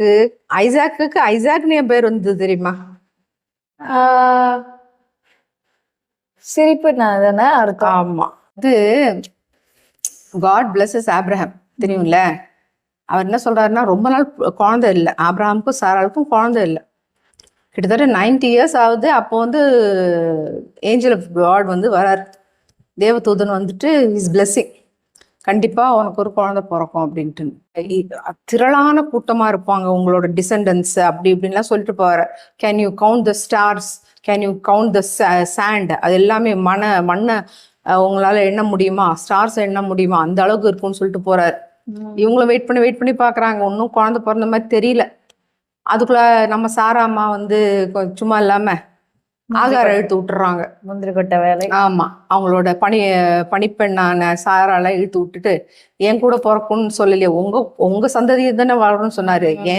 ஐசக்கு ஐசாக்குக்கு ஐசாக்னு என் பேர் வந்தது தெரியுமா? சிரிப்பு நான் தானே அர்த்தம். ஆமா. இது காட் பிளஸஸ் ஆப்ரஹாம் தெரியும்ல? அவர் என்ன சொல்றாருன்னா ரொம்ப நாள் குழந்தை இல்லை. ஆப்ரஹாமுக்கும் சாராளுக்கும் குழந்தை இல்லை. கிட்டத்தட்ட 90 இயர்ஸ் ஆகுது. அப்போ வந்து ஏஞ்சல் ஆஃப் காட் வந்து வரார். தேவதூதன் வந்துட்டு இஸ் பிளெஸ்ஸிங் கண்டிப்பா உனக்கு ஒரு குழந்தை பிறக்கும் அப்படின்ட்டு. திரளான கூட்டமா இருப்பாங்க உங்களோட டிசெண்டன்ஸ் அப்படி இப்படின்லாம் சொல்லிட்டு போவார். Can you count the stars can you count the sand அது எல்லாமே மன மண்ணை உங்களால எண்ண முடியுமா? ஸ்டார்ஸ் எண்ண முடியுமா? அந்த அளவுக்கு இருக்கும்னு சொல்லிட்டு போறாரு. இவங்களும் வெயிட் பண்ணி வெயிட் பண்ணி பார்க்கறாங்க ஒன்றும் குழந்தை பிறந்த மாதிரி தெரியல. அதுக்குள்ள நம்ம சாரா அம்மா வந்து சும்மா இல்லாம ஆகாரம் இழுத்து விட்டுறாங்க. முந்திரி கொட்டை வேலை. ஆமா. அவங்களோட பணி பணிப்பெண்ணான சாரால இழுத்து விட்டுட்டு என் கூட பிறக்கும்னு சொல்லலையே உங்க உங்க சந்ததியை தானே வளரும்னு சொன்னாரு. ஏன்